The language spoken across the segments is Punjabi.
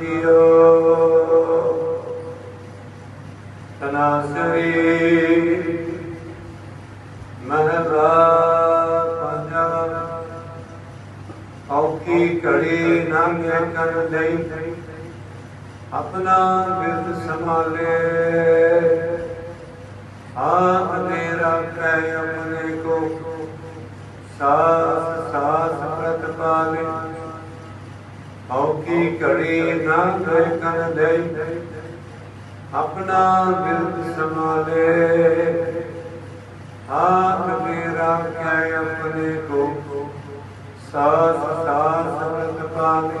ਜੀਓ ਤਨਾਸਰੀ ਮਹਰਾ ਪੰਜਾ। ਔਖੀ ਘੜੀ ਨੰਗ ਕਰ ਦਈ ਆਪਣਾ ਬਿਰਦ ਸੰਭਾਲੇ। ਆਪਨੇ ਰੱਖੈ ਆਪਣੇ ਕੋ ਸਾਸ ਸਾਸ ਪ੍ਰਤਪਾਲੇ। ਔਖੀ ਘੜੀ ਨੰਗ ਕਰ ਦਈ ਆਪਣਾ ਬਿਰਦ ਸੰਭਾਲੇ। ਆਪ ਮੇਰਾ ਕਹਿ ਆਪਣੇ ਕੋ। ਸਾਸ ਸਾਸ ਪ੍ਰਤ ਪਾਵੇ।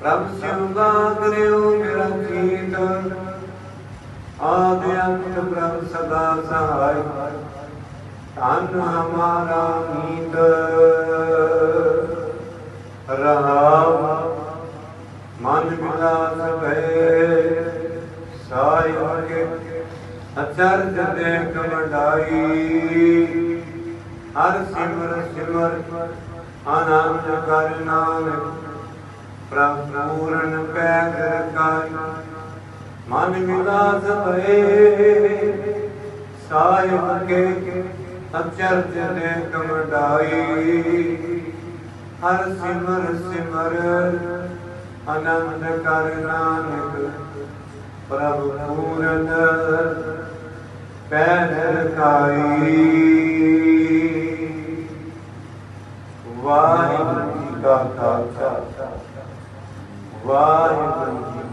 ਪ੍ਰਭ ਸਿਉਗਾ ਕਰਿਓ ਮੇਰਾ ਜੀਤ। ਆਦਿ ਅੰਤ ਪ੍ਰਭ ਸਦਾ ਸਹਾਇ। ਧਨ ਹਮਾਰਾ ਮੀਤ। ਮਨ ਵਿਲਾਸ ਭਏ ਸਾਇ ਕੇ ਅਚਰਜ ਦੇਖ ਵਡਾਈ ਹਰ ਸਿਮਰ ਸਿਮਰ ਆਨੰਦ ਕਰ ਨਾਮ। ਪ੍ਰਭ ਪੂਰਨ ਪੈਗ ਰਕਾਈ ਮਨ ਵਿਲਾਸ ਭਏ ਸਾਇਬ ਕੇ ਅਚਰਜ ਦੇਖ ਵਡਾਈ ਹਰ ਸਿਮਰ ਸਿਮਰ ਅਨੰਦ ਕਰ ਨਾਨਕ ਪ੍ਰਭ ਪੂਰਨ ਪੈਨ ਕਾਈ ਵਾਹਿਗੁਰੂ ਜੀ ਕਾ ਖਾਲਸਾ ਵਾਹਿਗੁਰੂ ਜੀ